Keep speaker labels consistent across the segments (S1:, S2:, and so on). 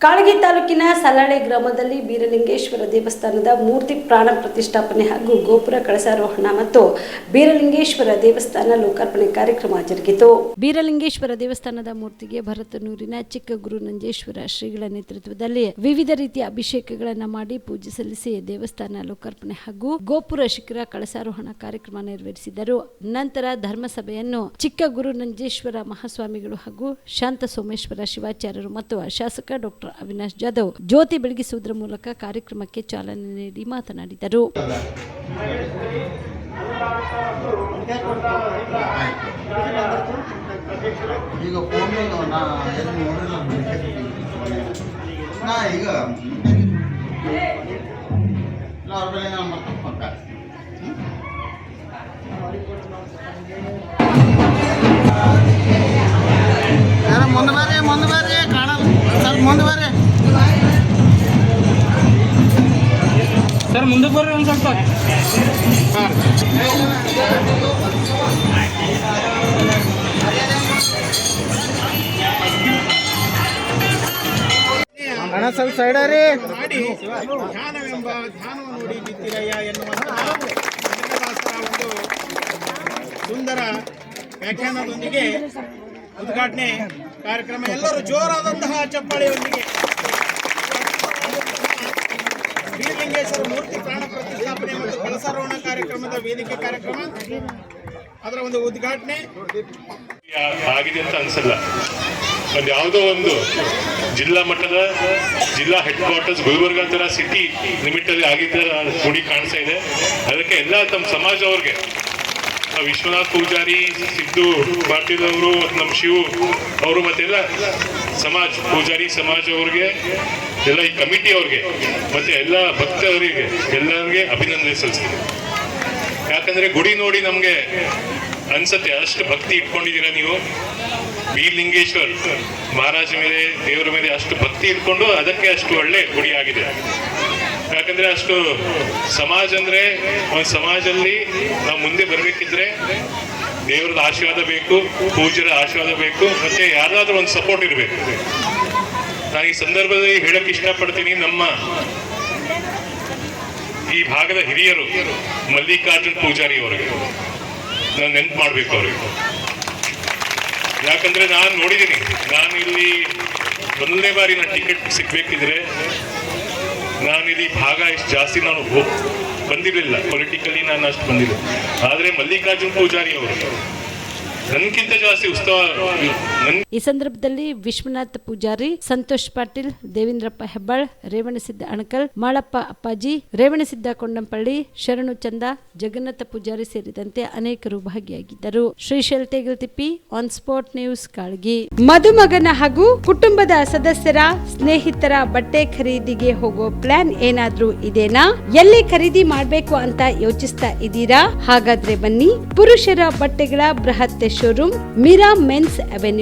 S1: ಕಾಳಗಿ ತಾಲೂಕಿನ ಸಲ್ಲಾಳೆ ಗ್ರಾಮದಲ್ಲಿ ಬೀರಲಿಂಗೇಶ್ವರ ದೇವಸ್ಥಾನದ ಮೂರ್ತಿ ಪ್ರಾಣ ಪ್ರತಿಷ್ಠಾಪನೆ ಹಾಗೂ ಗೋಪುರ ಕಳಸಾರೋಹಣ ಮತ್ತು ಬೀರಲಿಂಗೇಶ್ವರ ದೇವಸ್ಥಾನ ಲೋಕಾರ್ಪಣೆ ಕಾರ್ಯಕ್ರಮ ಜರುಗಿತು. ಬೀರಲಿಂಗೇಶ್ವರ ದೇವಸ್ಥಾನದ ಮೂರ್ತಿಗೆ ಭರತನೂರಿನ ಚಿಕ್ಕ ಗುರು ನಂಜೇಶ್ವರ ಶ್ರೀಗಳ ನೇತೃತ್ವದಲ್ಲಿ ವಿವಿಧ ರೀತಿಯ ಅಭಿಷೇಕಗಳನ್ನು ಮಾಡಿ ಪೂಜೆ ಸಲ್ಲಿಸಿ ದೇವಸ್ಥಾನ ಲೋಕಾರ್ಪಣೆ ಹಾಗೂ ಗೋಪುರ ಶಿಖರ ಕಳಸಾರೋಹಣ ಕಾರ್ಯಕ್ರಮ ನೆರವೇರಿಸಿದರು. ನಂತರ ಧರ್ಮಸಭೆಯನ್ನು ಚಿಕ್ಕ ಗುರು ನಂಜೇಶ್ವರ ಮಹಾಸ್ವಾಮಿಗಳು ಹಾಗೂ ಶಾಂತ ಸೋಮೇಶ್ವರ ಶಿವಾಚಾರ್ಯರು ಮತ್ತು ಶಾಸಕ ಡಾಕ್ಟರ್ ಅವಿನಾಶ್ ಜಾಧವ್ ಜ್ಯೋತಿ ಬೆಳಗಿಸುವುದರ ಮೂಲಕ ಕಾರ್ಯಕ್ರಮಕ್ಕೆ ಚಾಲನೆ ನೀಡಿ ಮಾತನಾಡಿದರು.
S2: ಈಗ
S3: ಸರ್ ಮುಂದಕ್ಕೆ ಬರ್ರಿ ಒಂದು ಸ್ವಲ್ಪ.
S2: ಹಣ ಸ್ವಲ್ಪ ಸೈಡ ರೀ
S4: ಮಾಡಿ ಧ್ಯಾನವೆಂಬ ಧ್ಯಾನವನ್ನು ನೋಡಿ ಬಿತ್ತಿರಯ್ಯ ಎನ್ನುವಂತಹ ಒಂದು ಸುಂದರ ವ್ಯಾಖ್ಯಾನದೊಂದಿಗೆ ಉದ್ಘಾಟನೆ ಕಾರ್ಯಕ್ರಮ. ಎಲ್ಲರೂ ಜೋರಾದಂತಹ ಚಪ್ಪಾಳೆಯೊಂದಿಗೆ. ಬೀರಲಿಂಗೇಶ್ವರ ಮೂರ್ತಿ ಪ್ರಾಣ ಪ್ರತಿಷ್ಠಾಪನೆ ಮತ್ತು ಕಳಸಾರೋಹಣ ಕಾರ್ಯಕ್ರಮದ ವೇದಿಕೆ ಕಾರ್ಯಕ್ರಮ. ಅದರ ಒಂದು ಉದ್ಘಾಟನೆ.
S5: ಆಗಿದೆ ಅಂತ ಅನ್ಸಲ್ಲ. ಒಂದು ಯಾವುದೋ ಒಂದು ಜಿಲ್ಲಾ ಮಟ್ಟದ ಜಿಲ್ಲಾ ಹೆಡ್ ಕ್ವಾರ್ಟರ್ಸ್ ಗುಲ್ಬರ್ಗ ತರ ಸಿಟಿ ಲಿಮಿಟ್ ಅಲ್ಲಿ ಆಗಿದ್ದ ಗುಡಿ ಕಾಣಿಸ್ತಾ ಇದೆ. ಅದಕ್ಕೆ ಎಲ್ಲ ತಮ್ಮ ಸಮಾಜ ಅವ್ರಿಗೆ ವಿಶ್ವನಾಥ್ ಪೂಜಾರಿ, ಸಿದ್ದು ಪಾಟೀಲವರು ನಮ್ಮ ಶಿವು ಅವರು ಮತ್ತೆಲ್ಲ ಸಮಾಜ ಪೂಜಾರಿ ಸಮಾಜ ಅವ್ರಿಗೆ, ಎಲ್ಲ ಈ ಕಮಿಟಿ ಅವ್ರಿಗೆ, ಮತ್ತೆ ಎಲ್ಲ ಭಕ್ತರಿಗೆ ಎಲ್ಲರಿಗೆ ಅಭಿನಂದನೆ ಸಲ್ಲಿಸ್ತೀನಿ. ಯಾಕಂದ್ರೆ ಗುಡಿ ನೋಡಿ ನಮ್ಗೆ ಅನ್ಸತ್ತೆ, ಅಷ್ಟು ಭಕ್ತಿ ಇಟ್ಕೊಂಡಿದ್ದೀರಾ ನೀವು? ಬೀರ್ಲಿಂಗೇಶ್ವರ್ ಮಹಾರಾಜ ಮೇಲೆ, ದೇವರ ಮೇಲೆ ಅಷ್ಟು ಭಕ್ತಿ ಇಟ್ಕೊಂಡು ಅದಕ್ಕೆ ಅಷ್ಟು ಒಳ್ಳೆ ಗುಡಿ ಆಗಿದೆ. ಯಾಕಂದ್ರೆ ಅಷ್ಟು ಸಮಾಜ ಅಂದ್ರೆ ಒಂದು ಸಮಾಜದಲ್ಲಿ ನಾವು ಮುಂದೆ ಬರ್ಬೇಕಿದ್ರೆ ದೇವರದ ಆಶೀರ್ವಾದ ಬೇಕು ಪೂಜರ ಆಶೀರ್ವಾದ ಬೇಕು, ಮತ್ತೆ ಯಾರಾದ್ರೂ ಒಂದು ಸಪೋರ್ಟ್ ಇರಬೇಕು. ನಾನು ಈ ಸಂದರ್ಭದಲ್ಲಿ ಹೇಳಕ್ ಇಷ್ಟಪಡ್ತೀನಿ ನಮ್ಮ ಈ ಭಾಗದ ಹಿರಿಯರು, ಮಲ್ಲಿಕಾರ್ಜುನ್ ಪೂಜಾರಿ ಅವರಿಗೆ. ನಾನು ನೆನ್ಪು ಮಾಡ್ಬೇಕು ಅವ್ರಿಗೆ. ಯಾಕಂದ್ರೆ ನಾನು ನೋಡಿದ್ದೀನಿ ನಾನು ಇಲ್ಲಿ ಒಂದನೇ ಬಾರಿ ನಾನು ಟಿಕೆಟ್ ಸಿಗ್ಬೇಕಿದ್ರೆ ನಾನು ಇಲ್ಲಿ ಭಾಗ ಇಷ್ಟು ಜಾಸ್ತಿ ನಾನು ಬಂದಿರಲಿಲ್ಲ. ಪೊಲಿಟಿಕಲಿ ನಾನು ಅಷ್ಟು ಬಂದಿಲ್ಲ ಆದರೆ ಮಲ್ಲಿಕಾರ್ಜುನ್ ಪೂಜಾರಿ ಅವರು ನನ್ಗಿಂತ ಜಾಸ್ತಿ ಉತ್ಸವ
S1: ಈ ಸಂದರ್ಭದಲ್ಲಿ ವಿಶ್ವನಾಥ್ ಪೂಜಾರಿ, ಸಂತೋಷ್ ಪಾಟೀಲ್, ದೇವೇಂದ್ರಪ್ಪ ಹೆಬ್ಬಾಳ್, ರೇವಣಸಿದ್ದ ಅಣಕಲ್, ಮಾಳಪ್ಪ ಅಪ್ಪಾಜಿ, ರೇವಣಸಿದ್ದ ಕೊಂಡಂಪಳ್ಳಿ, ಶರಣು ಚಂದ, ಜಗನ್ನಾಥ ಪೂಜಾರಿ ಸೇರಿದಂತೆ ಅನೇಕರು ಭಾಗಿಯಾಗಿದ್ದರು. Shrishail Tegaltippi on spot news Kalagi. ಮದುಮಗನ ಹಾಗೂ ಕುಟುಂಬದ ಸದಸ್ಯರ ಸ್ನೇಹಿತರ ಬಟ್ಟೆ ಖರೀದಿಗೆ ಹೋಗೋ ಪ್ಲಾನ್ ಏನಾದ್ರೂ ಇದೇನಾ? ಎಲ್ಲಿ ಖರೀದಿ ಮಾಡಬೇಕು ಅಂತ ಯೋಚಿಸ್ತಾ ಇದ್ದೀರಾ? ಹಾಗಾದ್ರೆ ಬನ್ನಿ, ಪುರುಷರ ಬಟ್ಟೆಗಳ ಬೃಹತ್ ಶೋರೂಮ್ ಮೀರಾ ಮೆನ್ಸ್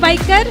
S1: biker